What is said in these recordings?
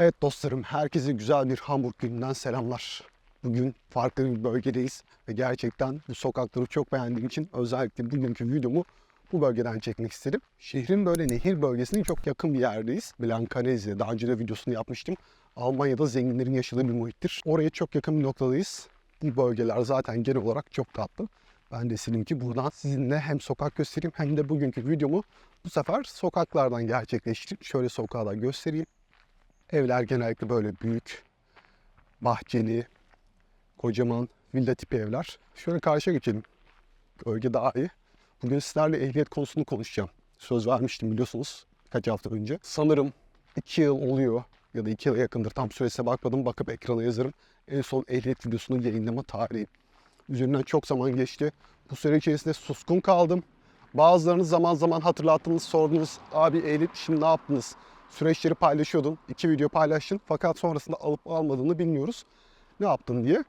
Evet dostlarım, herkese güzel bir Hamburg gününden selamlar. Bugün farklı bir bölgedeyiz ve gerçekten bu sokakları çok beğendiğim için özellikle bugünkü videomu bu bölgeden çekmek istedim. Şehrin böyle nehir bölgesine çok yakın bir yerdeyiz. Blankanese, daha önce de videosunu yapmıştım. Almanya'da zenginlerin yaşadığı bir muhittir. Oraya çok yakın bir noktadayız. Bu bölgeler zaten genel olarak çok tatlı. Ben de istedim ki buradan sizinle hem sokak göstereyim hem de bugünkü videomu bu sefer sokaklardan gerçekleştirip şöyle sokağı da göstereyim. Evler genellikle böyle büyük, bahçeli, kocaman villa tipi evler. Şöyle karşıya geçelim. Bölge daha iyi. Bugün sizlerle ehliyet konusunu konuşacağım. Söz vermiştim biliyorsunuz kaç hafta önce. Sanırım 2 yıl oluyor ya da 2 yıla yakındır. Tam süresine bakmadım. Bakıp ekrana yazarım. En son ehliyet videosunu yayınlama tarihi. Üzerinden çok zaman geçti. Bu süre içerisinde suskun kaldım. Bazılarınız zaman zaman hatırlattınız, sordunuz. Abi ehliyet şimdi ne yaptınız? Süreçleri paylaşıyordum. İki video paylaştın. Fakat sonrasında alıp almadığını bilmiyoruz. Ne yaptın diye.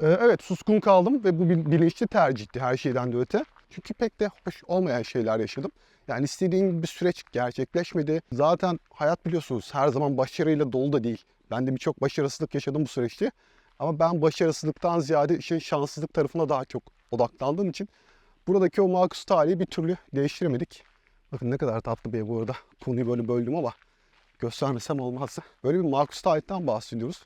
Ee, evet suskun kaldım ve bu bil- bilinçli tercihti her şeyden de öte. Çünkü pek de hoş olmayan şeyler yaşadım. Yani istediğim bir süreç gerçekleşmedi. Zaten hayat biliyorsunuz her zaman başarıyla dolu da değil. Ben de birçok başarısızlık yaşadım bu süreçte. Ama ben başarısızlıktan ziyade işin şanssızlık tarafına daha çok odaklandığım için buradaki o makus tarihi bir türlü değiştiremedik. Bakın ne kadar tatlı bir ev bu arada. Konuyu böyle böldüm ama göstermesem olmazdı. Böyle bir makus tarihten bahsediyoruz.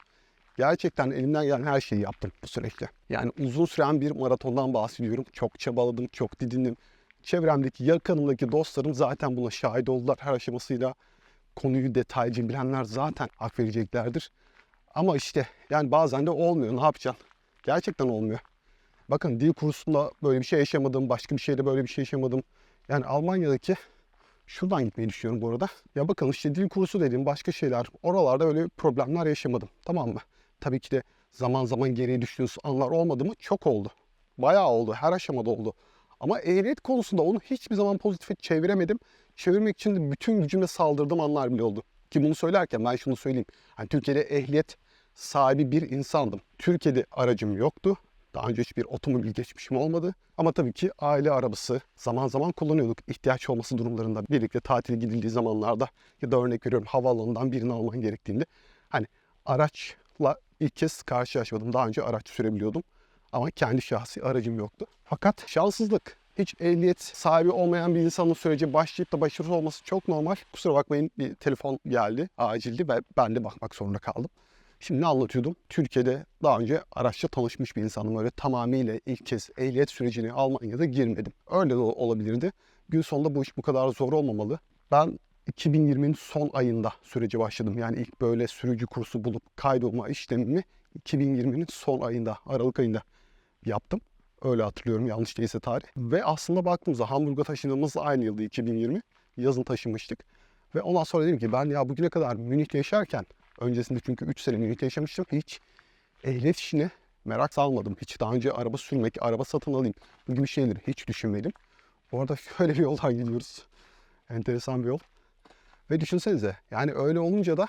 Gerçekten elimden gelen her şeyi yaptım bu süreçte. Yani uzun süren bir maratondan bahsediyorum. Çok çabaladım, çok didindim. Çevremdeki, yakınımdaki dostlarım zaten buna şahit oldular her aşamasıyla. Konuyu detaylıca bilenler zaten hak vereceklerdir. Ama işte yani bazen de olmuyor. Ne yapacaksın? Gerçekten olmuyor. Bakın dil kursunda böyle bir şey yaşamadım. Başka bir şeyde böyle bir şey yaşamadım. Yani Almanya'daki şuradan gitmeyi düşünüyorum bu arada. Ya bakın işte dil kursu dediğim başka şeyler. Oralarda öyle problemler yaşamadım. Tamam mı? Tabii ki de zaman zaman geriye düştüğünüz anlar olmadı mı? Çok oldu. Bayağı oldu. Her aşamada oldu. Ama ehliyet konusunda onu hiçbir zaman pozitife çeviremedim. Çevirmek için de bütün gücümle saldırdığım anlar bile oldu. Ki bunu söylerken ben şunu söyleyeyim. Hani Türkiye'de ehliyet sahibi bir insandım. Türkiye'de aracım yoktu. Daha önce hiçbir otomobil geçmişim olmadı. Ama tabii ki aile arabası zaman zaman kullanıyorduk. İhtiyaç olması durumlarında birlikte tatile gidildiği zamanlarda ya da örnek veriyorum havaalanından birini alman gerektiğinde hani araçla ilk kez karşılaşmadım. Daha önce araç sürebiliyordum. Ama kendi şahsi aracım yoktu. Fakat şanssızlık. Hiç ehliyet sahibi olmayan bir insanın sürece başlayıp da başarısız olması çok normal. Kusura bakmayın bir telefon geldi. Acildi ve ben de bakmak zorunda kaldım. Şimdi ne anlatıyordum? Türkiye'de daha önce araçla tanışmış bir insanım. Öyle tamamıyla ilk kez ehliyet sürecine Almanya'da girmedim. Öyle de olabilirdi. Gün sonunda bu iş bu kadar zor olmamalı. Ben 2020'nin son ayında sürece başladım. Yani ilk böyle sürücü kursu bulup kaydolma işlemimi 2020'nin son ayında, Aralık ayında yaptım. Öyle hatırlıyorum yanlış değilse tarih. Ve aslında baktığımızda Hamburg'a taşındığımız aynı yılda 2020. Yazın taşınmıştık. Ve ondan sonra dedim ki ben ya bugüne kadar Münih'te yaşarken öncesinde çünkü 3 sene Münih'te yaşamıştım. Hiç ehliyet işine merak salmadım. Hiç daha önce araba sürmek, araba satın alayım bu gibi şeyleri hiç düşünmedim. Bu arada şöyle bir yoldan gidiyoruz. Enteresan bir yol. Ve düşünsenize yani öyle olunca da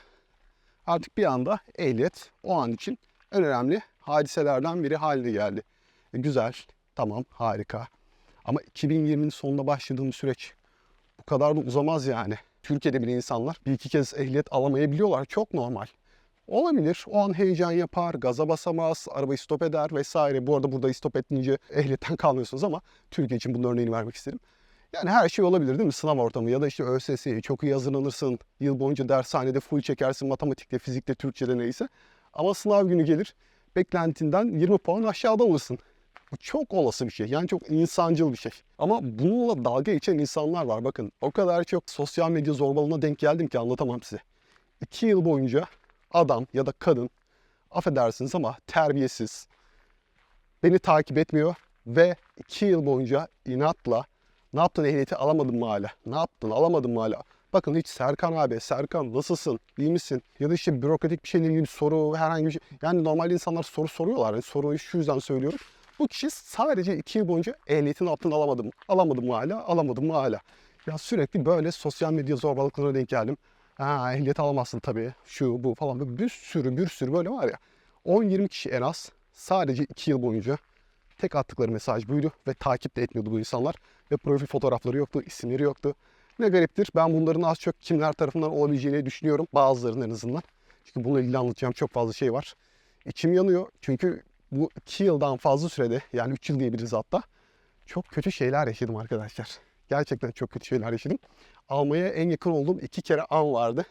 artık bir anda ehliyet o an için en önemli hadiselerden biri haline geldi. E, güzel, tamam, harika. Ama 2020'nin sonunda başladığım süreç bu kadar da uzamaz yani. Türkiye'de bile insanlar bir iki kez ehliyet alamayabiliyorlar. Çok normal. Olabilir. O an heyecan yapar, gaza basamaz, arabayı stop eder vesaire. Bu arada burada stop ettiğince ehliyetten kalmıyorsunuz ama Türkiye için bunun örneğini vermek istedim. Yani her şey olabilir değil mi? Sınav ortamı ya da işte ÖSS'ye çok iyi hazırlanırsın. Yıl boyunca dershanede full çekersin matematikte, fizikte, Türkçe'de neyse. Ama sınav günü gelir beklentinden 20 puan aşağıda alırsın. Bu çok olası bir şey. Yani çok insancıl bir şey. Ama bununla dalga geçen insanlar var. Bakın o kadar çok sosyal medya zorbalığına denk geldim ki anlatamam size. İki yıl boyunca adam ya da kadın affedersiniz ama terbiyesiz beni takip etmiyor ve iki yıl boyunca inatla ne yaptın ehliyeti alamadın mı hala? Ne yaptın alamadın mı hala? Bakın hiç Serkan abi, Serkan nasılsın, iyi misin? Ya da işte bürokratik bir şeyle ilgili soru, herhangi bir şey. Yani normal insanlar soru soruyorlar. Yani soruyu şu yüzden söylüyorum. Bu kişi sadece iki yıl boyunca ehliyetini altın alamadım. Alamadım mı hala? Alamadım mı hala? Ya sürekli böyle sosyal medya zorbalıklarına denk geldim. Ha ehliyet alamazsın tabii. Şu bu falan. Bir sürü bir sürü böyle var ya. 10-20 kişi en az sadece 2 yıl boyunca tek attıkları mesaj buydu ve takip de etmiyordu bu insanlar. Ve profil fotoğrafları yoktu, isimleri yoktu. Ne gariptir ben bunların az çok kimler tarafından olabileceğini düşünüyorum. Bazılarının en azından. Çünkü bununla ilgili anlatacağım çok fazla şey var. İçim yanıyor çünkü bu iki yıldan fazla sürede yani 3 yıl diyebiliriz hatta çok kötü şeyler yaşadım arkadaşlar. Gerçekten çok kötü şeyler yaşadım. Almaya en yakın olduğum iki kere an vardı.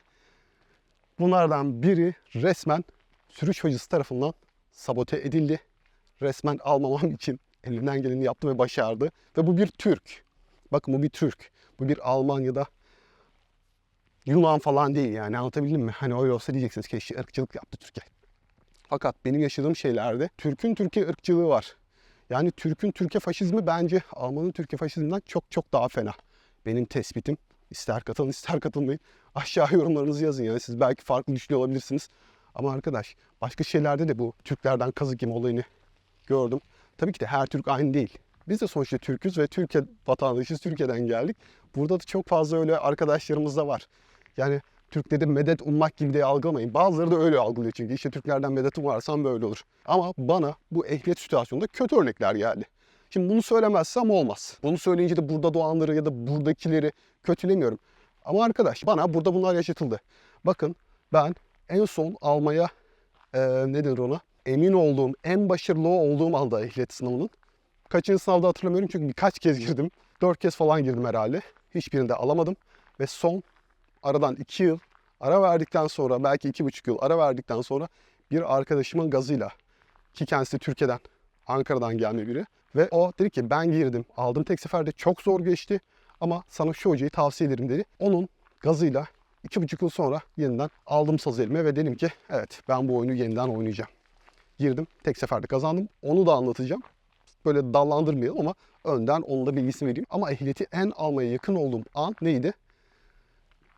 Bunlardan biri resmen sürüş hocası tarafından sabote edildi. Resmen almamam için elinden geleni yaptı ve başardı. Ve bu bir Türk. Bakın bu bir Türk. Bu bir Almanya'da Yunan falan değil yani anlatabildim mi? Hani öyle olsa diyeceksiniz ki işte ırkçılık yaptı Türkiye. Fakat benim yaşadığım şeylerde Türk'ün Türkiye ırkçılığı var. Yani Türk'ün Türkiye faşizmi bence Alman'ın Türkiye faşizminden çok çok daha fena. Benim tespitim. İster katılın ister katılmayın. Aşağı yorumlarınızı yazın yani siz belki farklı düşünüyor olabilirsiniz. Ama arkadaş başka şeylerde de bu Türklerden kazık yeme olayını gördüm. Tabii ki de her Türk aynı değil. Biz de sonuçta Türk'üz ve Türkiye vatandaşıyız. Türkiye'den geldik. Burada da çok fazla öyle arkadaşlarımız da var. Yani Türkleri medet ummak gibi de algılamayın. Bazıları da öyle algılıyor çünkü. işte Türklerden medet umarsam böyle olur. Ama bana bu ehliyet situasyonunda kötü örnekler geldi. Şimdi bunu söylemezsem olmaz. Bunu söyleyince de burada doğanları ya da buradakileri kötülemiyorum. Ama arkadaş bana burada bunlar yaşatıldı. Bakın ben en son almaya e, ne denir ona? Emin olduğum, en başarılı olduğum anda ehliyet sınavının. Kaçıncı sınavda hatırlamıyorum çünkü birkaç kez girdim. Dört kez falan girdim herhalde. Hiçbirinde alamadım. Ve son aradan iki yıl ara verdikten sonra belki iki buçuk yıl ara verdikten sonra bir arkadaşımın gazıyla ki kendisi Türkiye'den Ankara'dan gelme biri ve o dedi ki ben girdim aldım tek seferde çok zor geçti ama sana şu hocayı tavsiye ederim dedi. Onun gazıyla iki buçuk yıl sonra yeniden aldım saz elime ve dedim ki evet ben bu oyunu yeniden oynayacağım. Girdim tek seferde kazandım onu da anlatacağım. Böyle dallandırmayalım ama önden onun da bilgisini vereyim. Ama ehliyeti en almaya yakın olduğum an neydi?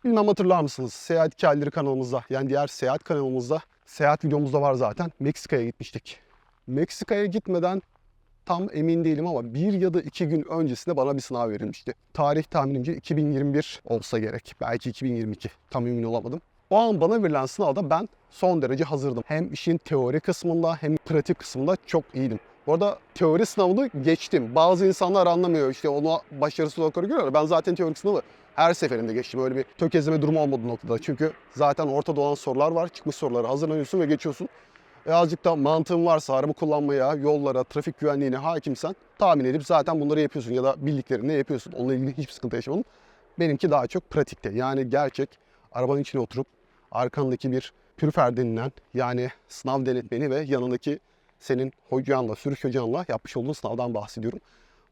Bilmem hatırlar mısınız? Seyahat hikayeleri kanalımızda yani diğer seyahat kanalımızda seyahat videomuzda var zaten. Meksika'ya gitmiştik. Meksika'ya gitmeden tam emin değilim ama bir ya da iki gün öncesinde bana bir sınav verilmişti. Tarih tahminimce 2021 olsa gerek. Belki 2022. Tam emin olamadım. O an bana verilen sınavda ben son derece hazırdım. Hem işin teori kısmında hem pratik kısmında çok iyiydim. Bu arada teori sınavını geçtim. Bazı insanlar anlamıyor işte onu başarısız olarak görüyorlar. Ben zaten teorik sınavı her seferinde geçtim. Öyle bir tökezleme durumu olmadı noktada. Çünkü zaten ortada olan sorular var. Çıkmış soruları hazırlanıyorsun ve geçiyorsun. E azıcık da mantığın varsa araba kullanmaya, yollara, trafik güvenliğine hakimsen tahmin edip zaten bunları yapıyorsun ya da bildiklerini yapıyorsun. Onunla ilgili hiçbir sıkıntı yaşamadım. Benimki daha çok pratikte. Yani gerçek arabanın içine oturup arkandaki bir pürfer denilen yani sınav denetmeni ve yanındaki senin hocanla, sürüş hocanla yapmış olduğun sınavdan bahsediyorum.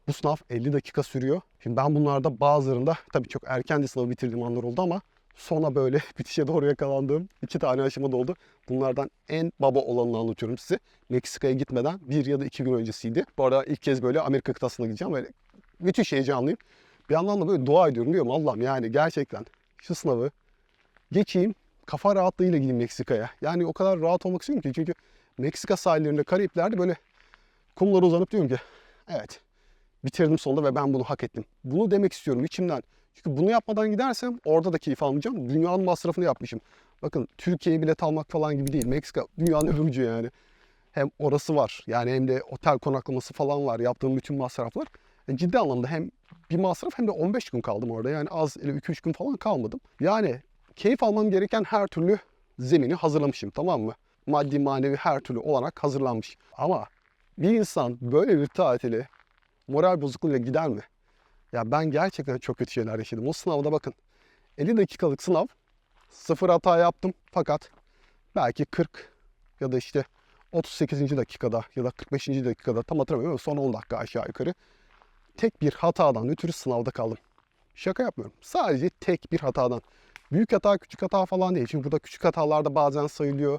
Bu sınav 50 dakika sürüyor. Şimdi ben bunlarda bazılarında tabii çok erken de sınavı bitirdiğim anlar oldu ama sona böyle bitişe doğru yakalandığım iki tane aşamada oldu. Bunlardan en baba olanını anlatıyorum size. Meksika'ya gitmeden bir ya da iki gün öncesiydi. Bu arada ilk kez böyle Amerika kıtasına gideceğim. Böyle müthiş heyecanlıyım. Bir yandan da böyle dua ediyorum diyorum Allah'ım yani gerçekten şu sınavı geçeyim kafa rahatlığıyla gideyim Meksika'ya. Yani o kadar rahat olmak istiyorum ki çünkü Meksika sahillerinde Kariplerde böyle kumlara uzanıp diyorum ki evet bitirdim sonunda ve ben bunu hak ettim. Bunu demek istiyorum içimden. Çünkü bunu yapmadan gidersem orada da keyif almayacağım. Dünyanın masrafını yapmışım. Bakın Türkiye'ye bilet almak falan gibi değil. Meksika dünyanın öbür ucu yani. Hem orası var yani hem de otel konaklaması falan var. Yaptığım bütün masraflar. Yani ciddi anlamda hem bir masraf hem de 15 gün kaldım orada. Yani az 2-3 gün falan kalmadım. Yani keyif almam gereken her türlü zemini hazırlamışım tamam mı? Maddi manevi her türlü olarak hazırlanmış. Ama bir insan böyle bir tatili moral bozukluğuyla gider mi? Ya ben gerçekten çok kötü şeyler yaşadım. O sınavda bakın 50 dakikalık sınav sıfır hata yaptım fakat belki 40 ya da işte 38. dakikada ya da 45. dakikada tam hatırlamıyorum son 10 dakika aşağı yukarı tek bir hatadan ötürü sınavda kaldım. Şaka yapmıyorum. Sadece tek bir hatadan. Büyük hata küçük hata falan değil. Çünkü burada küçük hatalarda bazen sayılıyor,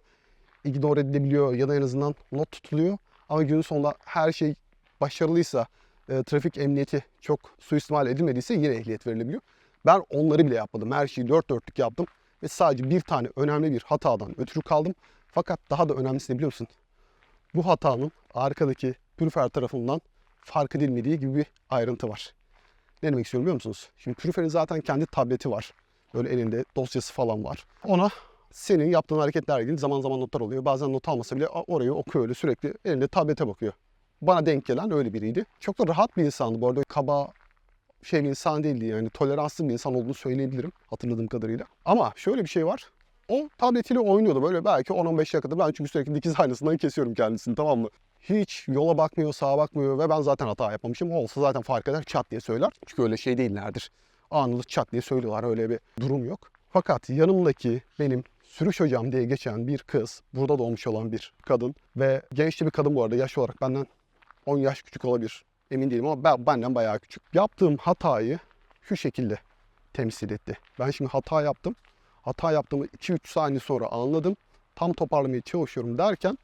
ignore edilebiliyor ya da en azından not tutuluyor. Ama günün sonunda her şey başarılıysa, e, trafik emniyeti çok suistimal edilmediyse yine ehliyet verilebiliyor. Ben onları bile yapmadım. Her şeyi dört dörtlük yaptım. Ve sadece bir tane önemli bir hatadan ötürü kaldım. Fakat daha da önemlisi ne biliyor musun? Bu hatanın arkadaki pürfer tarafından fark edilmediği gibi bir ayrıntı var. Ne demek istiyorum biliyor musunuz? Şimdi pürferin zaten kendi tableti var. Böyle elinde dosyası falan var. Ona senin yaptığın hareketlerle ilgili zaman zaman notlar oluyor. Bazen not almasa bile orayı okuyor öyle sürekli elinde tablete bakıyor. Bana denk gelen öyle biriydi. Çok da rahat bir insandı bu arada. Kaba şey bir insan değildi yani. Toleranslı bir insan olduğunu söyleyebilirim hatırladığım kadarıyla. Ama şöyle bir şey var. O tabletiyle oynuyordu böyle belki 10-15 dakikada. Ben çünkü sürekli dikiz aynasından kesiyorum kendisini tamam mı? Hiç yola bakmıyor, sağa bakmıyor ve ben zaten hata yapmamışım. Olsa zaten fark eder çat diye söyler. Çünkü öyle şey değillerdir. Anında çat diye söylüyorlar öyle bir durum yok. Fakat yanımdaki benim sürüş hocam diye geçen bir kız, burada doğmuş olan bir kadın ve gençli bir kadın bu arada yaş olarak benden 10 yaş küçük olabilir. Emin değilim ama ben, benden bayağı küçük. Yaptığım hatayı şu şekilde temsil etti. Ben şimdi hata yaptım. Hata yaptığımı 2-3 saniye sonra anladım. Tam toparlamaya çalışıyorum derken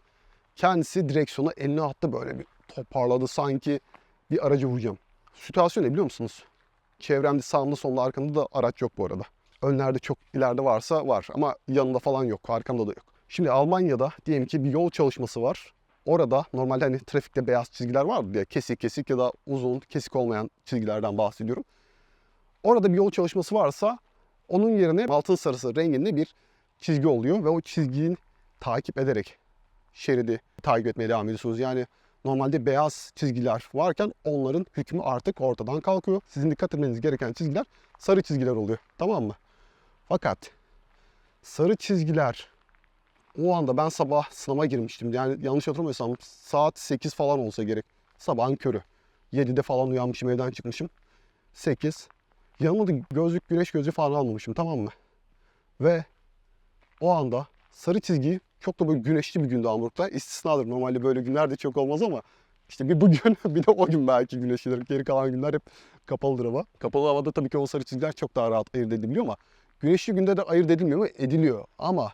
kendisi direksiyona elini attı böyle bir toparladı sanki bir aracı vuracağım. Situasyon ne biliyor musunuz? Çevremde sağımda solda arkamda da araç yok bu arada. Önlerde çok ileride varsa var ama yanında falan yok. Arkamda da yok. Şimdi Almanya'da diyelim ki bir yol çalışması var. Orada normalde hani trafikte beyaz çizgiler vardı diye kesik kesik ya da uzun kesik olmayan çizgilerden bahsediyorum. Orada bir yol çalışması varsa onun yerine altın sarısı renginde bir çizgi oluyor ve o çizgiyi takip ederek şeridi takip etmeye devam ediyorsunuz. Yani normalde beyaz çizgiler varken onların hükmü artık ortadan kalkıyor. Sizin dikkat etmeniz gereken çizgiler sarı çizgiler oluyor. Tamam mı? Fakat sarı çizgiler o anda ben sabah sınava girmiştim. Yani yanlış hatırlamıyorsam saat 8 falan olsa gerek. Sabahın körü. 7'de falan uyanmışım evden çıkmışım. 8. Yanıma da gözlük güneş gözlüğü falan almamışım tamam mı? Ve o anda sarı çizgiyi çok da böyle güneşli bir gündü Hamburg'da. İstisnadır. Normalde böyle günler de çok olmaz ama işte bir bugün bir de o gün belki güneşlidir. Geri kalan günler hep kapalıdır hava. Kapalı havada tabii ki o sarı çizgiler çok daha rahat ayırt ediliyor ama güneşli günde de ayırt edilmiyor mu? Ediliyor. Ama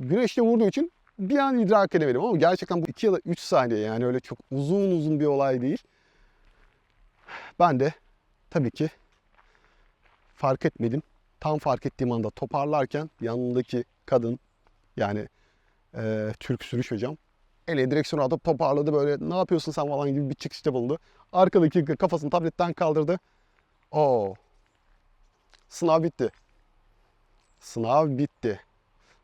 güneşle vurduğu için bir an idrak edemedim ama gerçekten bu 2 ya da 3 saniye yani öyle çok uzun uzun bir olay değil. Ben de tabii ki fark etmedim. Tam fark ettiğim anda toparlarken yanındaki kadın yani e, Türk sürüş hocam ele direksiyonu atıp toparladı böyle ne yapıyorsun sen falan gibi bir çıkışta bulundu. Arkadaki kafasını tabletten kaldırdı. Oo. Sınav bitti. Sınav bitti.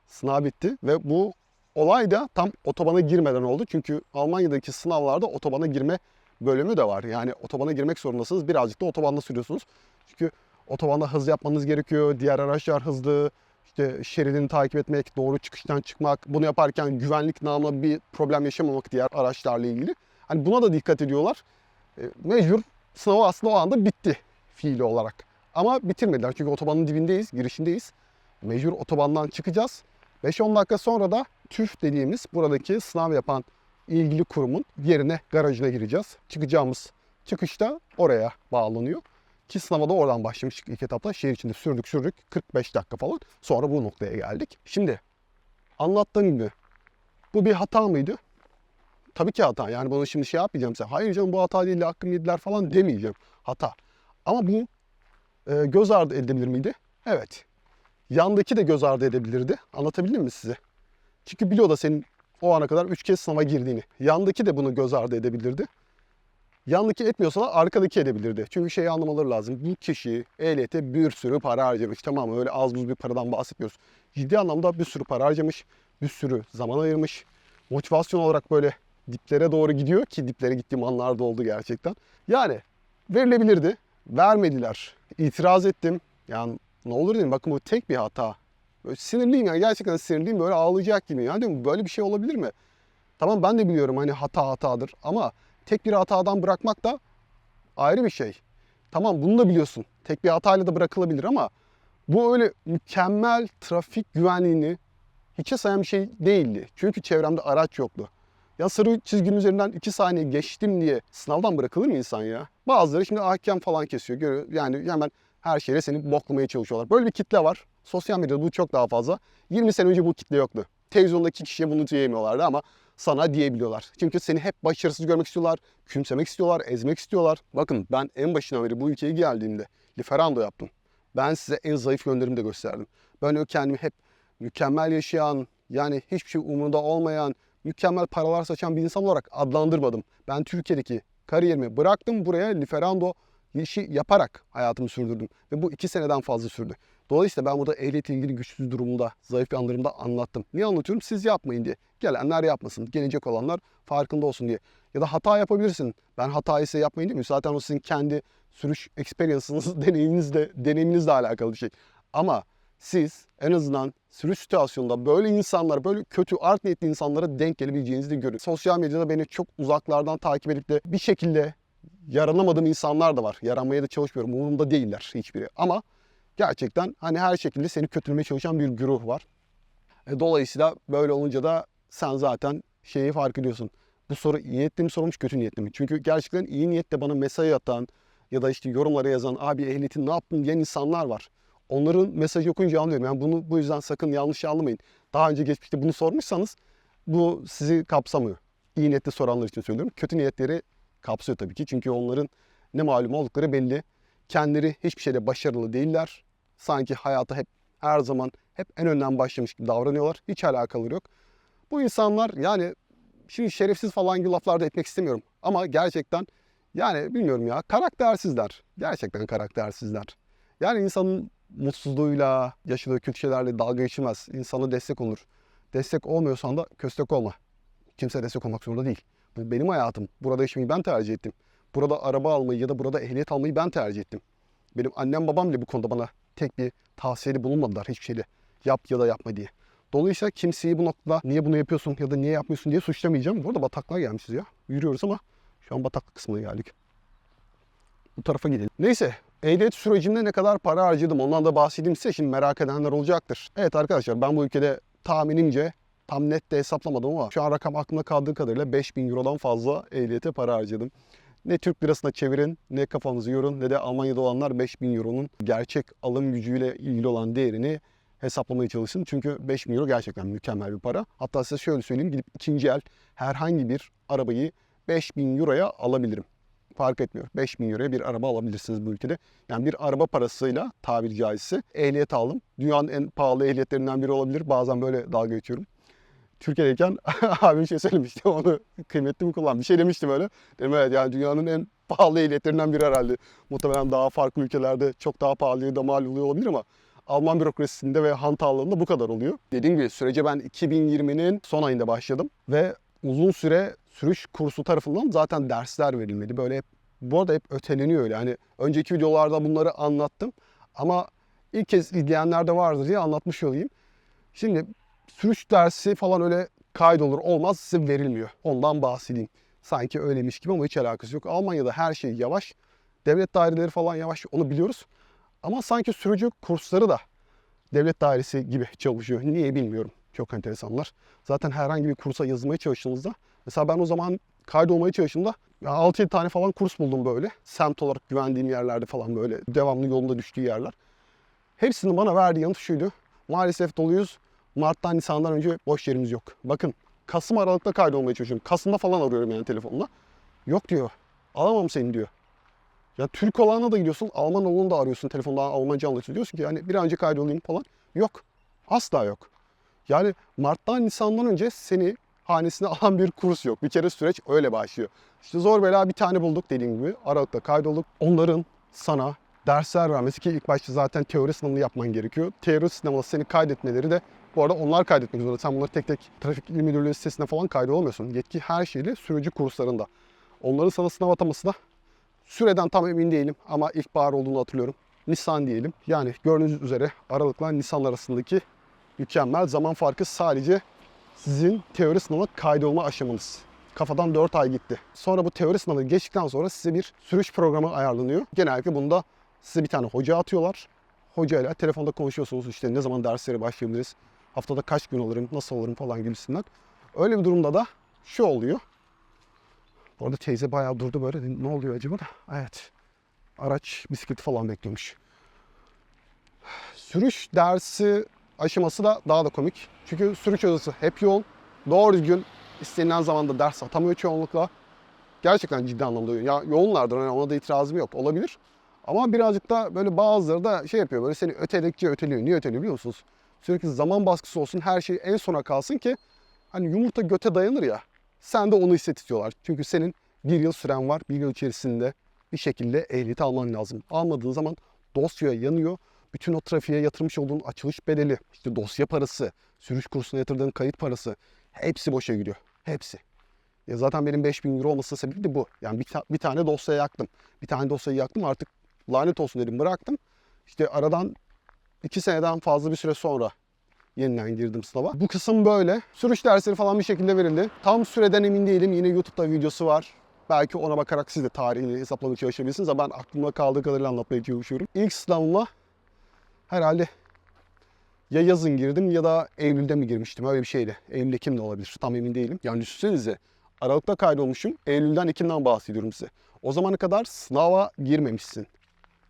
Sınav bitti ve bu olay da tam otobana girmeden oldu. Çünkü Almanya'daki sınavlarda otobana girme bölümü de var. Yani otobana girmek zorundasınız. Birazcık da otobanda sürüyorsunuz. Çünkü otobanda hız yapmanız gerekiyor. Diğer araçlar hızlı. İşte şeridini takip etmek, doğru çıkıştan çıkmak. Bunu yaparken güvenlik namına bir problem yaşamamak diğer araçlarla ilgili. Hani buna da dikkat ediyorlar. E, Mecbur sınavı aslında o anda bitti fiili olarak. Ama bitirmediler çünkü otobanın dibindeyiz, girişindeyiz. Mecbur otobandan çıkacağız. 5-10 dakika sonra da TÜV dediğimiz buradaki sınav yapan ilgili kurumun yerine garajına gireceğiz. Çıkacağımız çıkışta oraya bağlanıyor. Ki sınava da oradan başlamıştık ilk etapta. Şehir içinde sürdük sürdük 45 dakika falan. Sonra bu noktaya geldik. Şimdi anlattığım gibi bu bir hata mıydı? Tabii ki hata. Yani bunu şimdi şey yapmayacağım size. Hayır canım bu hata değil hakkım yediler falan demeyeceğim. Hata. Ama bu e, göz ardı edilebilir miydi? Evet. Yandaki de göz ardı edebilirdi. Anlatabildim mi size? Çünkü biliyor da senin o ana kadar 3 kez sınava girdiğini. Yandaki de bunu göz ardı edebilirdi. Yandaki etmiyorsa da arkadaki edebilirdi. Çünkü şeyi anlamaları lazım. Bu kişi ehliyete bir sürü para harcamış. Tamam mı? Öyle az buz bir paradan bahsetmiyoruz. Ciddi anlamda bir sürü para harcamış. Bir sürü zaman ayırmış. Motivasyon olarak böyle diplere doğru gidiyor ki diplere gittiğim anlarda oldu gerçekten. Yani verilebilirdi. Vermediler. İtiraz ettim. Yani ne olur dedim bakın bu tek bir hata. Böyle sinirliyim yani gerçekten sinirliyim böyle ağlayacak gibi. Yani dedim böyle bir şey olabilir mi? Tamam ben de biliyorum hani hata hatadır ama tek bir hatadan bırakmak da ayrı bir şey. Tamam bunu da biliyorsun. Tek bir hatayla da bırakılabilir ama bu öyle mükemmel trafik güvenliğini hiçe sayan bir şey değildi. Çünkü çevremde araç yoktu. Ya sarı çizginin üzerinden 2 saniye geçtim diye sınavdan bırakılır mı insan ya? Bazıları şimdi hakem falan kesiyor. Yani hemen her şeye seni boklamaya çalışıyorlar. Böyle bir kitle var. Sosyal medyada bu çok daha fazla. 20 sene önce bu kitle yoktu. Televizyondaki kişiye bunu diyemiyorlardı ama sana diyebiliyorlar. Çünkü seni hep başarısız görmek istiyorlar, kümsemek istiyorlar, ezmek istiyorlar. Bakın ben en başından beri bu ülkeye geldiğimde Liferando yaptım. Ben size en zayıf yönlerimi de gösterdim. Ben kendimi hep mükemmel yaşayan, yani hiçbir şey umurunda olmayan, mükemmel paralar saçan bir insan olarak adlandırmadım. Ben Türkiye'deki kariyerimi bıraktım buraya Liferando işi yaparak hayatımı sürdürdüm. Ve bu iki seneden fazla sürdü. Dolayısıyla ben burada ehliyetle ilgili güçsüz durumda, zayıf yanlarımda anlattım. Niye anlatıyorum? Siz yapmayın diye. Gelenler yapmasın, gelecek olanlar farkında olsun diye. Ya da hata yapabilirsin. Ben hatayı size yapmayın mi? Zaten o sizin kendi sürüş experience'ınız, deneyiminizle, deneyiminizle alakalı bir şey. Ama siz en azından sürüş situasyonunda böyle insanlar, böyle kötü art niyetli insanlara denk gelebileceğinizi de görün. Sosyal medyada beni çok uzaklardan takip edip de bir şekilde yaranamadığım insanlar da var. Yaranmaya da çalışmıyorum. Umurumda değiller hiçbiri. Ama gerçekten hani her şekilde seni kötülemeye çalışan bir güruh var. E, dolayısıyla böyle olunca da sen zaten şeyi fark ediyorsun. Bu soru iyi niyetli mi sorulmuş, kötü niyetli mi? Çünkü gerçekten iyi niyetle bana mesaj atan ya da işte yorumlara yazan abi ehliyetin ne yaptın diyen insanlar var. Onların mesajı okuyunca anlıyorum. Yani bunu bu yüzden sakın yanlış anlamayın. Daha önce geçmişte bunu sormuşsanız bu sizi kapsamıyor. İyi niyetli soranlar için söylüyorum. Kötü niyetleri kapsıyor tabii ki. Çünkü onların ne malum oldukları belli. Kendileri hiçbir şeyde başarılı değiller. Sanki hayata hep her zaman hep en önden başlamış gibi davranıyorlar. Hiç alakaları yok. Bu insanlar yani şimdi şerefsiz falan gibi laflar da etmek istemiyorum. Ama gerçekten yani bilmiyorum ya karaktersizler. Gerçekten karaktersizler. Yani insanın mutsuzluğuyla, yaşadığı kötü şeylerle dalga geçilmez. İnsana destek olur. Destek olmuyorsan da köstek olma. Kimse destek olmak zorunda değil. Bu benim hayatım. Burada yaşamayı ben tercih ettim. Burada araba almayı ya da burada ehliyet almayı ben tercih ettim. Benim annem babam bile bu konuda bana tek bir tavsiyede bulunmadılar hiçbir şeyde. Yap ya da yapma diye. Dolayısıyla kimseyi bu noktada niye bunu yapıyorsun ya da niye yapmıyorsun diye suçlamayacağım. Bu arada bataklığa gelmişiz ya. Yürüyoruz ama şu an bataklık kısmına geldik. Bu tarafa gidelim. Neyse ehliyet sürecimde ne kadar para harcadım ondan da bahsedeyim size şimdi merak edenler olacaktır. Evet arkadaşlar ben bu ülkede tahminimce tam net de hesaplamadım ama şu an rakam aklımda kaldığı kadarıyla 5000 Euro'dan fazla ehliyete para harcadım. Ne Türk lirasına çevirin ne kafanızı yorun ne de Almanya'da olanlar 5000 Euro'nun gerçek alım gücüyle ilgili olan değerini hesaplamaya çalışın. Çünkü 5000 Euro gerçekten mükemmel bir para. Hatta size şöyle söyleyeyim gidip ikinci el herhangi bir arabayı 5000 Euro'ya alabilirim. Fark etmiyor. 5000 Euro'ya bir araba alabilirsiniz bu ülkede. Yani bir araba parasıyla tabiri caizse ehliyet aldım. Dünyanın en pahalı ehliyetlerinden biri olabilir. Bazen böyle dalga geçiyorum. Türkiye'deyken abi bir şey söylemişti onu kıymetli mi kullan bir şey demiştim öyle. Dedim evet yani dünyanın en pahalı ehliyetlerinden biri herhalde. Muhtemelen daha farklı ülkelerde çok daha pahalı da mal oluyor olabilir ama Alman bürokrasisinde ve hantalığında bu kadar oluyor. Dediğim gibi sürece ben 2020'nin son ayında başladım ve uzun süre sürüş kursu tarafından zaten dersler verilmedi. Böyle hep, bu arada hep öteleniyor öyle. Hani önceki videolarda bunları anlattım ama ilk kez izleyenler de vardır diye anlatmış olayım. Şimdi sürüş dersi falan öyle kaydolur olmaz size verilmiyor. Ondan bahsedeyim. Sanki öyleymiş gibi ama hiç alakası yok. Almanya'da her şey yavaş. Devlet daireleri falan yavaş onu biliyoruz. Ama sanki sürücü kursları da devlet dairesi gibi çalışıyor. Niye bilmiyorum. Çok enteresanlar. Zaten herhangi bir kursa yazılmaya çalıştığınızda mesela ben o zaman kaydolmaya çalıştığımda 6-7 tane falan kurs buldum böyle. Semt olarak güvendiğim yerlerde falan böyle devamlı yolunda düştüğü yerler. Hepsinin bana verdiği yanıt şuydu. Maalesef doluyuz. Mart'tan Nisan'dan önce boş yerimiz yok. Bakın Kasım Aralık'ta kaydolmaya çalışıyorum. Kasım'da falan arıyorum yani telefonla. Yok diyor. Alamam seni diyor. Ya Türk olana da gidiyorsun, Alman olanı da arıyorsun telefonda Almanca anlatıyor. Diyorsun ki yani bir an önce kaydolayım falan. Yok. Asla yok. Yani Mart'tan Nisan'dan önce seni hanesine alan bir kurs yok. Bir kere süreç öyle başlıyor. İşte zor bela bir tane bulduk dediğim gibi. Aralık'ta kaydolduk. Onların sana dersler vermesi ki ilk başta zaten teori sınavını yapman gerekiyor. Teori sınavına seni kaydetmeleri de bu arada onlar kaydetmek zorunda. Sen bunları tek tek trafik il müdürlüğü sitesine falan kaydolamıyorsun. Yetki her şeyle sürücü kurslarında. Onların sana sınav ataması da süreden tam emin değilim ama ilkbahar olduğunu hatırlıyorum. Nisan diyelim. Yani gördüğünüz üzere Aralık'la Nisan arasındaki mükemmel zaman farkı sadece sizin teori sınavına kaydolma aşamanız. Kafadan 4 ay gitti. Sonra bu teori sınavı geçtikten sonra size bir sürüş programı ayarlanıyor. Genellikle bunda size bir tane hoca atıyorlar. Hocayla telefonda konuşuyorsunuz işte ne zaman derslere başlayabiliriz, haftada kaç gün alırım, nasıl alırım falan gibisinden. Öyle bir durumda da şu oluyor. Bu arada teyze bayağı durdu böyle. Ne oluyor acaba da? Evet. Araç bisikleti falan bekliyormuş. Sürüş dersi aşaması da daha da komik. Çünkü sürüş hocası hep yoğun. Doğru düzgün istenilen zamanda ders atamıyor çoğunlukla. Gerçekten ciddi anlamda yoğun. Ya yoğunlardır hani ona da itirazım yok. Olabilir. Ama birazcık da böyle bazıları da şey yapıyor böyle seni öteledikçe öteliyor. Niye öteliyor biliyor musunuz? Sürekli zaman baskısı olsun her şey en sona kalsın ki hani yumurta göte dayanır ya. Sen de onu hisset istiyorlar. Çünkü senin bir yıl süren var. Bir yıl içerisinde bir şekilde ehliyeti alman lazım. Almadığın zaman dosya yanıyor. Bütün o trafiğe yatırmış olduğun açılış bedeli, işte dosya parası, sürüş kursuna yatırdığın kayıt parası hepsi boşa gidiyor. Hepsi. Ya zaten benim 5000 euro olması sebebi de bu. Yani bir, ta- bir tane dosya yaktım. Bir tane dosyayı yaktım artık lanet olsun dedim bıraktım. İşte aradan 2 seneden fazla bir süre sonra yeniden girdim sınava. Bu kısım böyle. Sürüş dersleri falan bir şekilde verildi. Tam süreden emin değilim. Yine YouTube'da videosu var. Belki ona bakarak siz de tarihini hesaplamaya çalışabilirsiniz ama ben aklımda kaldığı kadarıyla anlatmaya çalışıyorum. İlk sınavıma herhalde ya yazın girdim ya da Eylül'de mi girmiştim öyle bir şeydi. Eylül Ekim de olabilir tam emin değilim. Yani düşünsenize Aralık'ta kaydolmuşum. Eylül'den Ekim'den bahsediyorum size. O zamana kadar sınava girmemişsin.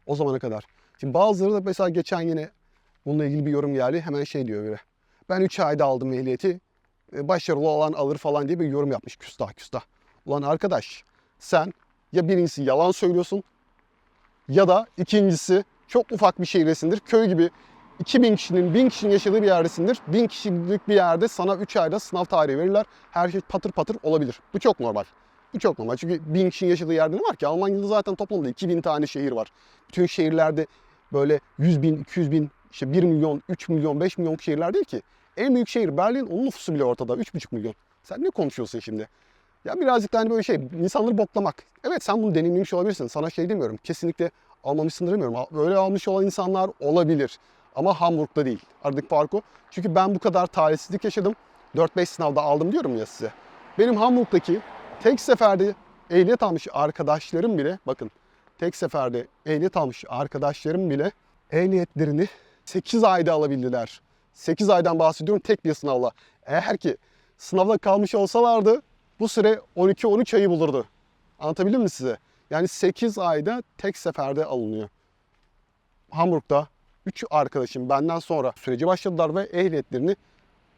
O zamana kadar. Şimdi bazıları da mesela geçen yine bununla ilgili bir yorum geldi. Hemen şey diyor böyle. Ben 3 ayda aldım ehliyeti. e, Başarılı olan alır falan diye bir yorum yapmış küstah küstah. Ulan arkadaş sen ya birincisi yalan söylüyorsun ya da ikincisi çok ufak bir şehirdesindir. Köy gibi 2000 kişinin, 1000 kişinin yaşadığı bir yerdesindir. 1000 kişilik bir yerde sana 3 ayda sınav tarihi verirler. Her şey patır patır olabilir. Bu çok normal. Bu çok normal. Çünkü 1000 kişinin yaşadığı yerde ne var ki? Almanya'da zaten toplamda 2000 tane şehir var. Bütün şehirlerde böyle 100 bin, 200 bin, işte 1 milyon, 3 milyon, 5 milyon şehirler değil ki. En büyük şehir Berlin, onun nüfusu bile ortada. 3,5 milyon. Sen ne konuşuyorsun şimdi? Ya birazcık da hani böyle şey, insanları boklamak. Evet sen bunu deneyimlemiş olabilirsin. Sana şey demiyorum. Kesinlikle almamışsın demiyorum. Böyle almış olan insanlar olabilir. Ama Hamburg'da değil. Aradaki fark o. Çünkü ben bu kadar talihsizlik yaşadım. 4-5 sınavda aldım diyorum ya size. Benim Hamburg'daki tek seferde ehliyet almış arkadaşlarım bile, bakın tek seferde ehliyet almış arkadaşlarım bile ehliyetlerini 8 ayda alabildiler. 8 aydan bahsediyorum tek bir sınavla. Eğer ki sınavda kalmış olsalardı bu süre 12-13 ayı bulurdu. Anlatabildim mi size? Yani 8 ayda tek seferde alınıyor. Hamburg'da 3 arkadaşım benden sonra süreci başladılar ve ehliyetlerini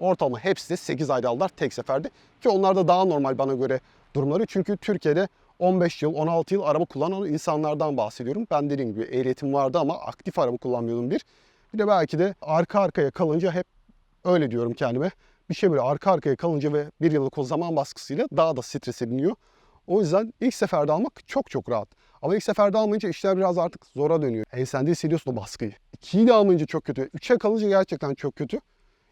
ortalama hepsi de 8 ayda aldılar tek seferde. Ki onlar da daha normal bana göre durumları. Çünkü Türkiye'de 15 yıl, 16 yıl araba kullanan insanlardan bahsediyorum. Ben dediğim gibi ehliyetim vardı ama aktif araba kullanmıyordum bir. Bir de belki de arka arkaya kalınca hep öyle diyorum kendime. Bir şey böyle arka arkaya kalınca ve bir yıllık o zaman baskısıyla daha da strese biniyor. O yüzden ilk seferde almak çok çok rahat. Ama ilk seferde almayınca işler biraz artık zora dönüyor. Ensende hissediyorsun o baskıyı. İkiyi de almayınca çok kötü. Üçe kalınca gerçekten çok kötü.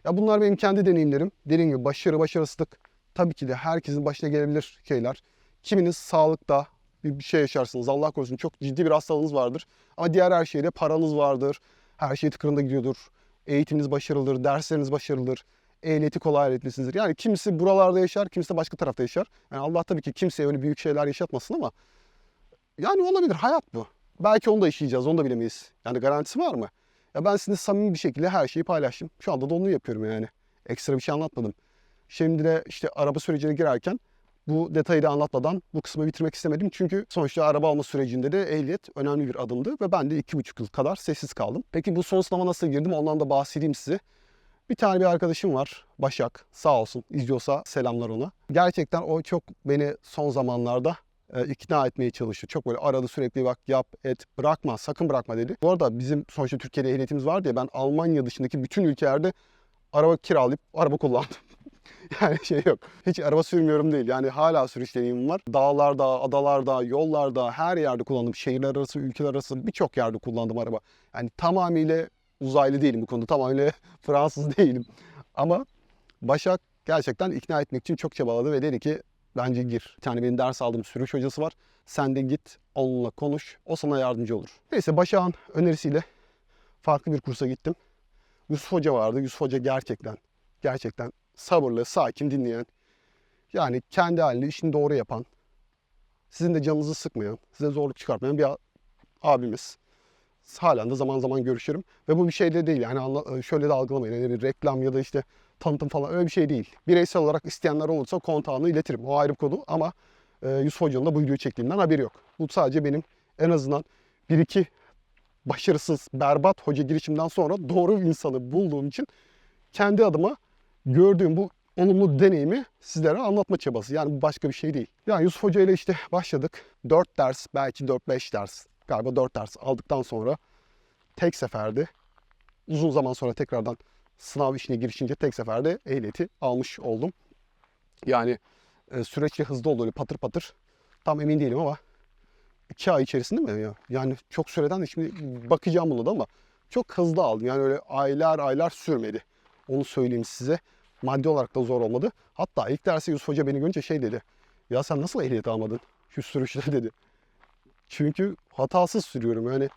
Ya bunlar benim kendi deneyimlerim. Dediğim gibi başarı, başarısızlık tabii ki de herkesin başına gelebilir şeyler. Kiminiz sağlıkta bir şey yaşarsınız. Allah korusun çok ciddi bir hastalığınız vardır. Ama diğer her şeyde paranız vardır. Her şey tıkırında gidiyordur. Eğitiminiz başarılıdır, dersleriniz başarılıdır. Ehliyeti kolay öğretmişsinizdir. Yani kimisi buralarda yaşar, kimisi başka tarafta yaşar. Yani Allah tabii ki kimseye öyle büyük şeyler yaşatmasın ama yani olabilir. Hayat bu. Belki onu da yaşayacağız. Onu da bilemeyiz. Yani garantisi var mı? Ya ben sizinle samimi bir şekilde her şeyi paylaştım. Şu anda da onu yapıyorum yani. Ekstra bir şey anlatmadım. Şimdi de işte araba sürecine girerken bu detayı da anlatmadan bu kısmı bitirmek istemedim. Çünkü sonuçta araba alma sürecinde de ehliyet önemli bir adımdı ve ben de iki buçuk yıl kadar sessiz kaldım. Peki bu son sınava nasıl girdim ondan da bahsedeyim size. Bir tane bir arkadaşım var Başak sağ olsun izliyorsa selamlar ona. Gerçekten o çok beni son zamanlarda e, ikna etmeye çalıştı. Çok böyle aradı sürekli bak yap et bırakma sakın bırakma dedi. Bu arada bizim sonuçta Türkiye'de ehliyetimiz var diye ben Almanya dışındaki bütün ülkelerde araba kiralayıp araba kullandım. yani şey yok. Hiç araba sürmüyorum değil. Yani hala sürüş deneyimim var. Dağlarda, adalarda, yollarda her yerde kullandım. Şehirler arası, ülkeler arası birçok yerde kullandım araba. Yani tamamıyla uzaylı değilim bu konuda. Tamamıyla Fransız değilim. Ama Başak gerçekten ikna etmek için çok çabaladı ve dedi ki bence gir. Bir tane benim ders aldığım sürüş hocası var. Sen de git onunla konuş. O sana yardımcı olur. Neyse Başak'ın önerisiyle farklı bir kursa gittim. Yusuf Hoca vardı. Yusuf Hoca gerçekten gerçekten sabırlı, sakin dinleyen, yani kendi halinde işini doğru yapan, sizin de canınızı sıkmayan, size zorluk çıkartmayan bir abimiz. Halen de zaman zaman görüşürüm. Ve bu bir şey de değil. Yani anla- şöyle de algılamayın. Yani reklam ya da işte tanıtım falan öyle bir şey değil. Bireysel olarak isteyenler olursa kontağını iletirim. O ayrı bir konu ama e, Yusuf Hoca'nın da bu videoyu çektiğimden haberi yok. Bu sadece benim en azından bir iki başarısız, berbat hoca girişimden sonra doğru insanı bulduğum için kendi adıma gördüğüm bu olumlu deneyimi sizlere anlatma çabası. Yani bu başka bir şey değil. Yani Yusuf Hoca ile işte başladık. 4 ders, belki 4-5 ders, galiba 4 ders aldıktan sonra tek seferde uzun zaman sonra tekrardan sınav işine girişince tek seferde ehliyeti almış oldum. Yani e, süreç de hızlı oldu öyle patır patır. Tam emin değilim ama 2 ay içerisinde mi ya? Yani çok süreden de şimdi bakacağım buna da ama çok hızlı aldım. Yani öyle aylar aylar sürmedi. Onu söyleyeyim size. Maddi olarak da zor olmadı. Hatta ilk dersi Yusuf Hoca beni görünce şey dedi. Ya sen nasıl ehliyet almadın şu sürüşte dedi. Çünkü hatasız sürüyorum yani.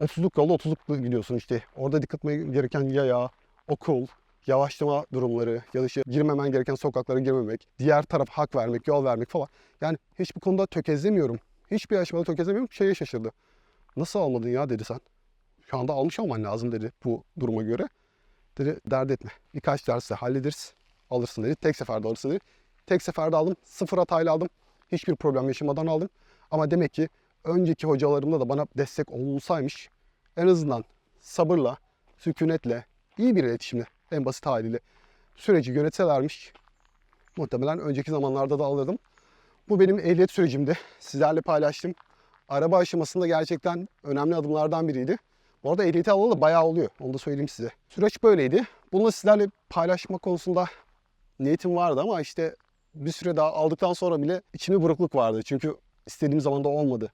30'luk yolda 30'luk gidiyorsun işte. Orada dikkat etmen gereken yaya, okul, yavaşlama durumları ya da işte girmemen gereken sokaklara girmemek, diğer taraf hak vermek, yol vermek falan. Yani hiçbir konuda tökezlemiyorum. Hiçbir aşamada tökezlemiyorum. Şeye şaşırdı. Nasıl almadın ya dedi sen. Şu anda almış olman lazım dedi bu duruma göre. Dedi dert etme. Birkaç dersi hallederiz. Alırsın dedi. Tek seferde alırsın dedi. Tek seferde aldım. Sıfır hatayla aldım. Hiçbir problem yaşamadan aldım. Ama demek ki önceki hocalarımda da bana destek olsaymış en azından sabırla, sükunetle, iyi bir iletişimle en basit haliyle süreci yönetselermiş muhtemelen önceki zamanlarda da alırdım. Bu benim ehliyet sürecimdi. Sizlerle paylaştım. Araba aşamasında gerçekten önemli adımlardan biriydi. Bu arada ehliyeti alalı da bayağı oluyor. Onu da söyleyeyim size. Süreç böyleydi. Bunu sizlerle paylaşma konusunda niyetim vardı ama işte bir süre daha aldıktan sonra bile içimde burukluk vardı. Çünkü istediğim zaman da olmadı.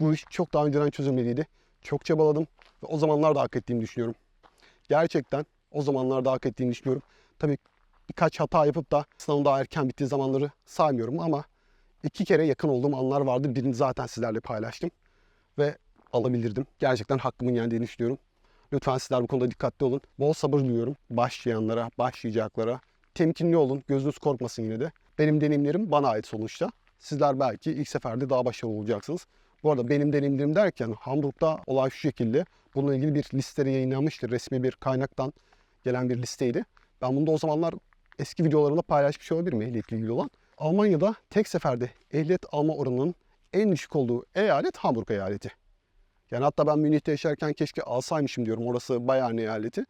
Bu iş çok daha önceden çözülmeliydi. Çok çabaladım ve o zamanlar da hak ettiğimi düşünüyorum. Gerçekten o zamanlarda hak ettiğimi düşünüyorum. Tabii birkaç hata yapıp da sınavın daha erken bittiği zamanları saymıyorum ama iki kere yakın olduğum anlar vardı. Birini zaten sizlerle paylaştım ve alabilirdim. Gerçekten hakkımın yendiğini düşünüyorum. Lütfen sizler bu konuda dikkatli olun. Bol sabır diliyorum başlayanlara, başlayacaklara. Temkinli olun, gözünüz korkmasın yine de. Benim deneyimlerim bana ait sonuçta. Sizler belki ilk seferde daha başarılı olacaksınız. Bu arada benim deneyimlerim derken Hamburg'da olay şu şekilde. Bununla ilgili bir liste yayınlanmıştı. Resmi bir kaynaktan gelen bir listeydi. Ben bunu da o zamanlar eski videolarımda paylaşmış olabilirim ehliyetle ilgili olan. Almanya'da tek seferde ehliyet alma oranının en düşük olduğu eyalet Hamburg eyaleti. Yani hatta ben Münih'te yaşarken keşke alsaymışım diyorum. Orası Bayern eyaleti.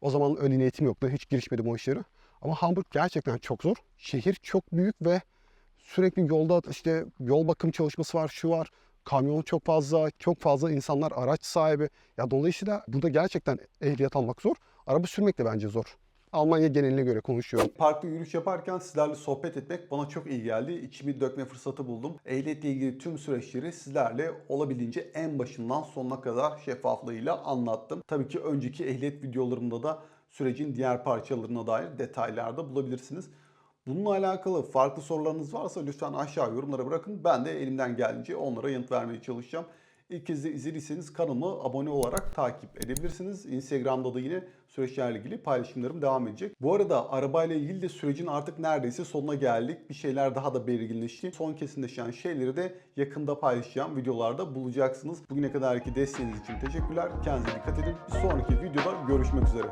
O zaman öyle niyetim yoktu. Hiç girişmedim o işlere. Ama Hamburg gerçekten çok zor. Şehir çok büyük ve sürekli yolda işte yol bakım çalışması var, şu var. Kamyon çok fazla, çok fazla insanlar araç sahibi. Ya dolayısıyla burada gerçekten ehliyet almak zor. Araba sürmek de bence zor. Almanya geneline göre konuşuyorum. Parkta yürüyüş yaparken sizlerle sohbet etmek bana çok iyi geldi. İçimi dökme fırsatı buldum. Ehliyetle ilgili tüm süreçleri sizlerle olabildiğince en başından sonuna kadar şeffaflığıyla anlattım. Tabii ki önceki ehliyet videolarımda da sürecin diğer parçalarına dair detaylarda bulabilirsiniz. Bununla alakalı farklı sorularınız varsa lütfen aşağı yorumlara bırakın. Ben de elimden geldiğince onlara yanıt vermeye çalışacağım. İlk kez de izlediyseniz kanalıma abone olarak takip edebilirsiniz. Instagram'da da yine süreçlerle ilgili paylaşımlarım devam edecek. Bu arada arabayla ilgili de sürecin artık neredeyse sonuna geldik. Bir şeyler daha da belirginleşti. Son kesinleşen şeyleri de yakında paylaşacağım videolarda bulacaksınız. Bugüne kadarki desteğiniz için teşekkürler. Kendinize dikkat edin. Bir sonraki videoda görüşmek üzere.